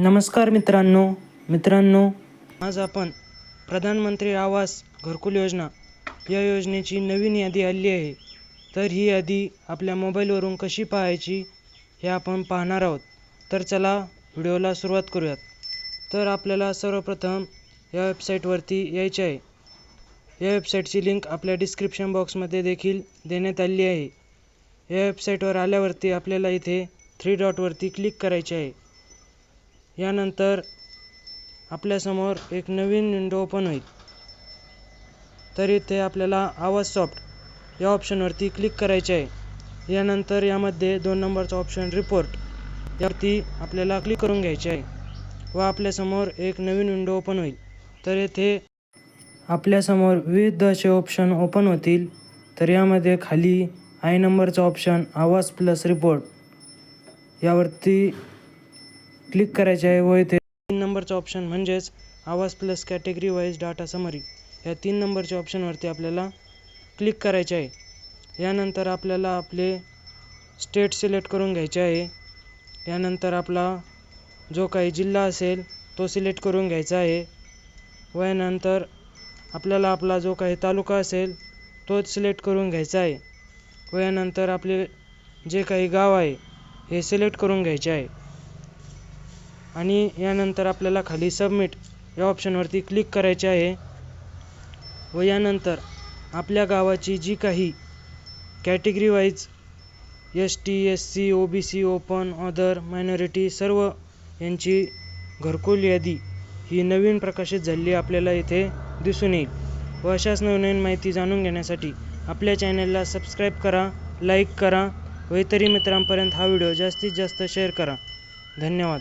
नमस्कार मित्रांनो मित्रांनो. आज आपण प्रधानमंत्री आवास घरकुल योजना या योजनेची नवीन यादी आली आहे. तर ही यादी आपल्या मोबाईलवरून कशी पाहायची हे आपण पाहणार आहोत. तर चला व्हिडिओला सुरुवात करूयात. तर आपल्याला सर्वप्रथम या वेबसाईटवरती यायचे आहे. या वेबसाईटची लिंक आपल्या डिस्क्रिप्शन बॉक्समध्ये देखील देण्यात आली आहे. या वेबसाईटवर आल्यावरती आपल्याला इथे थ्री डॉटवरती क्लिक करायचे आहे. यानंतर आपल्यासमोर एक नवीन विंडो ओपन होईल. तर इथे आपल्याला आवाज सॉफ्ट या ऑप्शनवरती क्लिक करायचे आहे. यानंतर यामध्ये दोन नंबरचा ऑप्शन रिपोर्ट यावरती आपल्याला क्लिक करून घ्यायचे आहे. व आपल्यासमोर एक नवीन विंडो ओपन होईल. तर येथे आपल्यासमोर विविध असे ऑप्शन ओपन होतील. तर यामध्ये खाली आय नंबरचा ऑप्शन आवाज प्लस रिपोर्ट यावरती क्लिक करायचे आहे व इथे तीन नंबरचं ऑप्शन म्हणजेच आवाज plus category wise data summary या तीन नंबरच्या ऑप्शनवरती आपल्याला क्लिक करायचे आहे. यानंतर आपल्याला आपले स्टेट सिलेक्ट करून घ्यायचे आहे. यानंतर आपला जो काही जिल्हा असेल तो सिलेक्ट करून घ्यायचा आहे. व यानंतर आपल्याला आपला जो काही तालुका असेल तोच सिलेक्ट करून घ्यायचा आहे. व यानंतर आपले जे काही गाव आहे हे सिलेक्ट करून घ्यायचे आहे. आणि यानंतर आपल्याला खाली सबमिट या ऑप्शनवरती क्लिक करायचे आहे. व यानंतर आपल्या गावाची जी काही category wise S T S C O B C open other minority सर्व यांची घरकुल यादी ही नवीन प्रकाशित झालेली आपल्याला इथे दिसून येईल. व अशाच नवनवीन माहिती जाणून घेण्यासाठी आपल्या चॅनलला सबस्क्राईब करा लाईक करा व इतरही मित्रांपर्यंत हा व्हिडिओ जास्तीत जास्त शेअर करा. धन्यवाद.